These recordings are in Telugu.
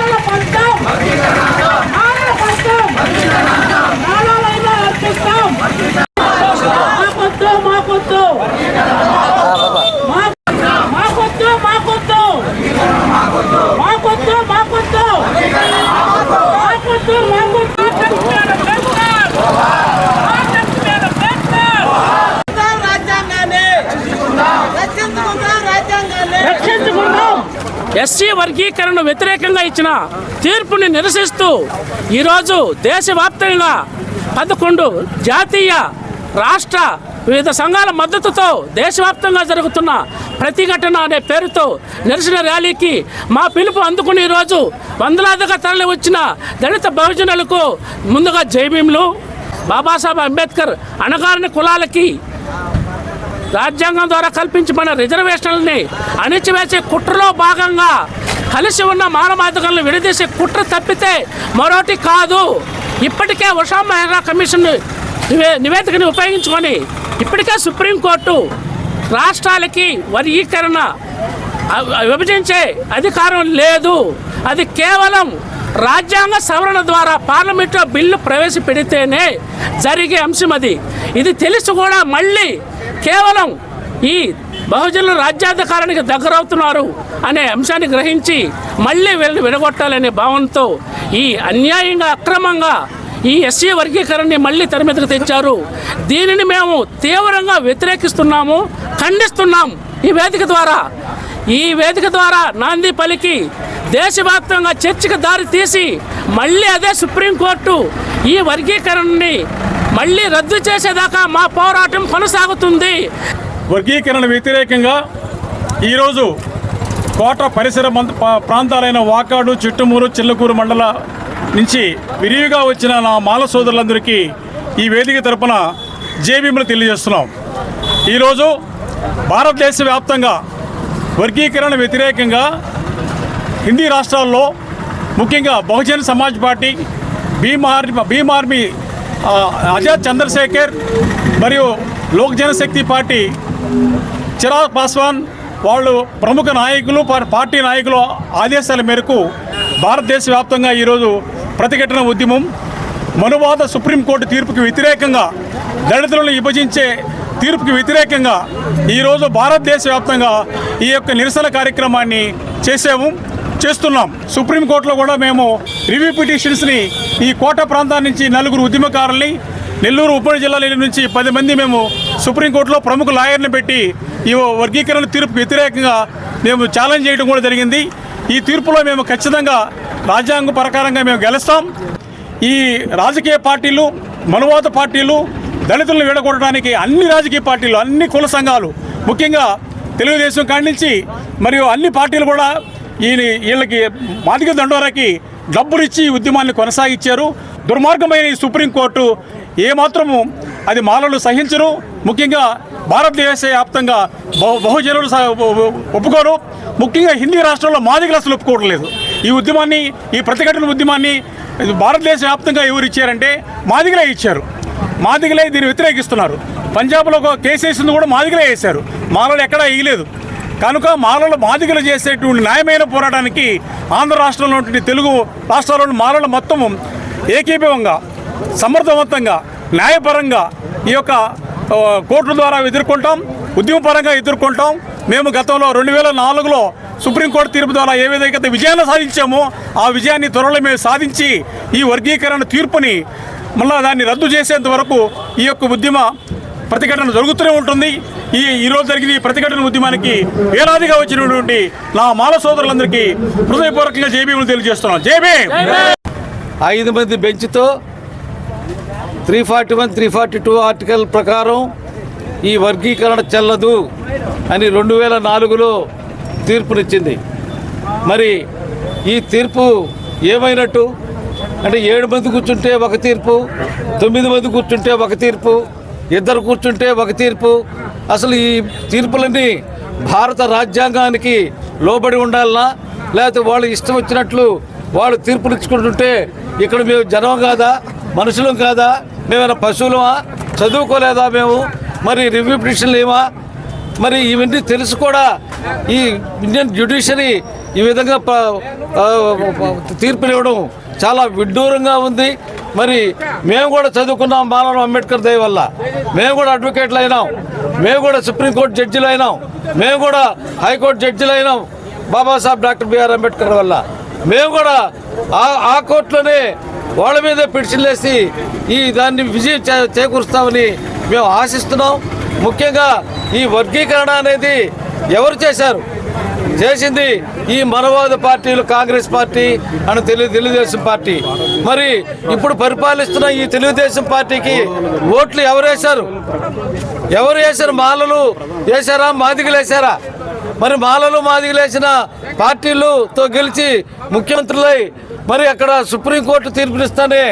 Para, para, ఎస్సీ వర్గీకరణను వ్యతిరేకంగా ఇచ్చిన తీర్పుని నిరసిస్తూ ఈరోజు దేశవ్యాప్తంగా పదకొండు జాతీయ రాష్ట్ర వివిధ సంఘాల మద్దతుతో దేశవ్యాప్తంగా జరుగుతున్న ప్రతిఘటన అనే పేరుతో నిరసన ర్యాలీకి మా పిలుపు అందుకుని ఈరోజు వందలాదిగా తరలి వచ్చిన దళిత బహుజనులకు ముందుగా జైభీములు బాబాసాహెబ్ అంబేద్కర్ అణగారిన కులాలకి రాజ్యాంగం ద్వారా కల్పించబడిన రిజర్వేషన్లని అణిచివేసే కుట్రలో భాగంగా కలిసి ఉన్న మానవాధికారులను విడదీసే కుట్ర తప్పితే మరోటి కాదు. ఇప్పటికే ఉషా మెహ్రా కమిషన్ నివే నివేదికని ఉపయోగించుకొని ఇప్పటికే సుప్రీంకోర్టు రాష్ట్రాలకి వర్గీకరణ విభజించే అధికారం లేదు. అది కేవలం రాజ్యాంగ సవరణ ద్వారా పార్లమెంట్లో బిల్లు ప్రవేశపెడితేనే జరిగే అంశం అది ఇది తెలిసి కూడా మళ్ళీ కేవలం ఈ బహుజనులు రాజ్యాధికారానికి దగ్గరవుతున్నారు అనే అంశాన్ని గ్రహించి మళ్ళీ వీళ్ళని విడగొట్టాలనే భావనతో ఈ అన్యాయంగా అక్రమంగా ఈ ఎస్సీ వర్గీకరణని మళ్ళీ తెర మీదకు తెచ్చారు. దీనిని మేము తీవ్రంగా వ్యతిరేకిస్తున్నాము ఖండిస్తున్నాం ఈ వేదిక ద్వారా. ఈ వేదిక ద్వారా నాంది పలికి దేశవ్యాప్తంగా చర్చకు దారి తీసి మళ్ళీ అదే సుప్రీంకోర్టు ఈ వర్గీకరణని మళ్ళీ రద్దు చేసేదాకా మా పోరాటం కొనసాగుతుంది. వర్గీకరణ వ్యతిరేకంగా ఈరోజు కోట పరిసర మంత- ప్రాంతాలైన వాకాడు చిట్టుమూరు చిల్లకూరు మండల నుంచి విరివిగా వచ్చిన నా మాల సోదరులందరికీ ఈ వేదిక తరపున జేబీములు తెలియజేస్తున్నాం. ఈరోజు భారతదేశ వ్యాప్తంగా వర్గీకరణ వ్యతిరేకంగా హిందీ రాష్ట్రాల్లో ముఖ్యంగా Bahujan Samaj party Bhim army Bhim army Azad Chandrashekhar మరియు లోక్ జనశక్తి పార్టీ చిరాగ్ పాస్వాన్ వాళ్ళు ప్రముఖ నాయకులు పార్టీ నాయకుల ఆదేశాల మేరకు భారతదేశ వ్యాప్తంగా ఈరోజు ప్రతిఘటన ఉద్యమం. మనువాద సుప్రీంకోర్టు తీర్పుకి వ్యతిరేకంగా దళితులను విభజించే తీర్పుకి వ్యతిరేకంగా ఈరోజు భారతదేశ వ్యాప్తంగా ఈ యొక్క నిరసన కార్యక్రమాన్ని చేసాము చేస్తున్నాం. సుప్రీంకోర్టులో కూడా మేము రివ్యూ పిటిషన్స్ని ఈ కోట ప్రాంతాల నుంచి నలుగురు ఉద్యమకారుల్ని నెల్లూరు ఉమ్మడి జిల్లాల నుంచి పది మంది మేము సుప్రీంకోర్టులో ప్రముఖ లాయర్ని పెట్టి ఈ వర్గీకరణ తీర్పుకు వ్యతిరేకంగా మేము ఛాలెంజ్ చేయడం కూడా జరిగింది. ఈ తీర్పులో మేము ఖచ్చితంగా రాజ్యాంగ ప్రకారంగా మేము గెలుస్తాం. ఈ రాజకీయ పార్టీలు మనువాత పార్టీలు దళితులను విడగొట్టడానికి అన్ని రాజకీయ పార్టీలు అన్ని కుల సంఘాలు ముఖ్యంగా తెలుగుదేశం కాడి నుంచి మరియు అన్ని పార్టీలు కూడా ఈయన వీళ్ళకి మాదిక దండోరాకి డబ్బులు ఇచ్చి ఈ ఉద్యమాన్ని కొనసాగించారు. దుర్మార్గమైన ఈ సుప్రీంకోర్టు ఏమాత్రము అది మాలలు సహించరు ముఖ్యంగా భారతదేశ వ్యాప్తంగా బహు బహుజనులు ఒప్పుకోరు. ముఖ్యంగా హిందీ రాష్ట్రంలో మాదిగలు అసలు ఒప్పుకోవడం లేదు. ఈ ఉద్యమాన్ని ఈ ప్రతిఘటన ఉద్యమాన్ని ఇది భారతదేశ వ్యాప్తంగా ఎవరు ఇచ్చారంటే మాదిగలే ఇచ్చారు. మాదిగలే దీన్ని వ్యతిరేకిస్తున్నారు. పంజాబ్లో ఒక కేసు వేసింది కూడా మాదిగలే వేశారు. మాలలు ఎక్కడా వేయలేదు కనుక మాలలు మాదిగలు చేసేటువంటి న్యాయమైన పోరాటానికి ఆంధ్ర రాష్ట్రంలో తెలుగు రాష్ట్రాల్లోని మాలలు మొత్తము ఏకీభవంగా సమర్థవంతంగా న్యాయపరంగా ఈ యొక్క కోర్టుల ద్వారా ఎదుర్కొంటాం ఉద్యమపరంగా ఎదుర్కొంటాం. మేము గతంలో రెండు వేల నాలుగులో సుప్రీంకోర్టు తీర్పు ద్వారా ఏ విధంగా అయితే విజయాన్ని సాధించామో ఆ విజయాన్ని త్వరలో మేము సాధించి ఈ వర్గీకరణ తీర్పుని మళ్ళా దాన్ని రద్దు చేసేంత వరకు ఈ యొక్క ఉద్యమ ప్రతిఘటన జరుగుతూనే ఉంటుంది. ఈ ఈరోజు జరిగిన ఈ ప్రతిఘటన ఉద్యమానికి వేలాదిగా వచ్చినటువంటి నా మాల సోదరులందరికీ హృదయపూర్వకంగా జేబీలు తెలియజేస్తున్నాం. జేబీ ఐదు మంది బెంచ్తో three forty one three forty two article ప్రకారం ఈ వర్గీకరణ చెల్లదు అని రెండు వేల నాలుగులో తీర్పునిచ్చింది. మరి ఈ తీర్పు ఏమైనట్టు? అంటే ఏడు మంది కూర్చుంటే ఒక తీర్పు తొమ్మిది మంది కూర్చుంటే ఒక తీర్పు ఇద్దరు కూర్చుంటే ఒక తీర్పు. అసలు ఈ తీర్పులన్నీ భారత రాజ్యాంగానికి లోబడి ఉండాలనా? లేకపోతే వాళ్ళు ఇష్టం వచ్చినట్లు వాళ్ళు తీర్పులు ఇచ్చుకుంటుంటే ఇక్కడ మేము జనం కాదా? మనుషులం కాదా? మేమైనా పశువులమా? చదువుకోలేదా మేము? మరి రివ్యూ పిటిషన్లు ఏమా మరి ఇవన్నీ తెలుసు కూడా ఈ ఇండియన్ జ్యుడిషియరీ ఈ విధంగా ప- తీర్పులు ఇవ్వడం చాలా విడ్డూరంగా ఉంది. మరి మేము కూడా చదువుకున్నాం బాలరావు అంబేద్కర్ దయ వల్ల. మేము కూడా అడ్వకేట్లు అయినాం. మేము కూడా సుప్రీంకోర్టు జడ్జిలు అయినాం. మేము కూడా హైకోర్టు జడ్జిలు అయినాం బాబాసాహెబ్ డాక్టర్ బిఆర్ అంబేద్కర్ వల్ల. మేము కూడా ఆ ఆ కోర్టులోనే వాళ్ళ మీద పిడిచిల్లేసి ఈ దాన్ని విజయం చే- చేకూరుస్తామని మేము ఆశిస్తున్నాం. ముఖ్యంగా ఈ వర్గీకరణ అనేది ఎవరు చేశారు? చేసింది ఈ మనవాద పార్టీలు కాంగ్రెస్ పార్టీ అని తెలు తెలుగుదేశం పార్టీ. మరి ఇప్పుడు పరిపాలిస్తున్న ఈ తెలుగుదేశం పార్టీకి ఓట్లు ఎవరు వేశారు? ఎవరు వేశారు? మాలలు వేశారా? మాదిగలు వేశారా? మరి మాలలు మాదిగలు వేసిన పార్టీలతో గెలిచి ముఖ్యమంత్రులై మరి అక్కడ సుప్రీంకోర్టు తీర్పునిస్తానే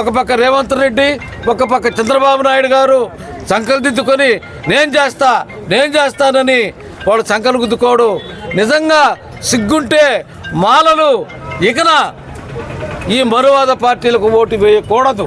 ఒక పక్క రేవంత్ రెడ్డి ఒక పక్క చంద్రబాబు నాయుడు గారు సంకలు దిద్దుకొని నేను చేస్తా నేను చేస్తానని వాడు సంకలు గుద్దుకోడు. నిజంగా సిగ్గుంటే మాలలు ఇకన ఈ మరువాద పార్టీలకు ఓటు వేయకూడదు.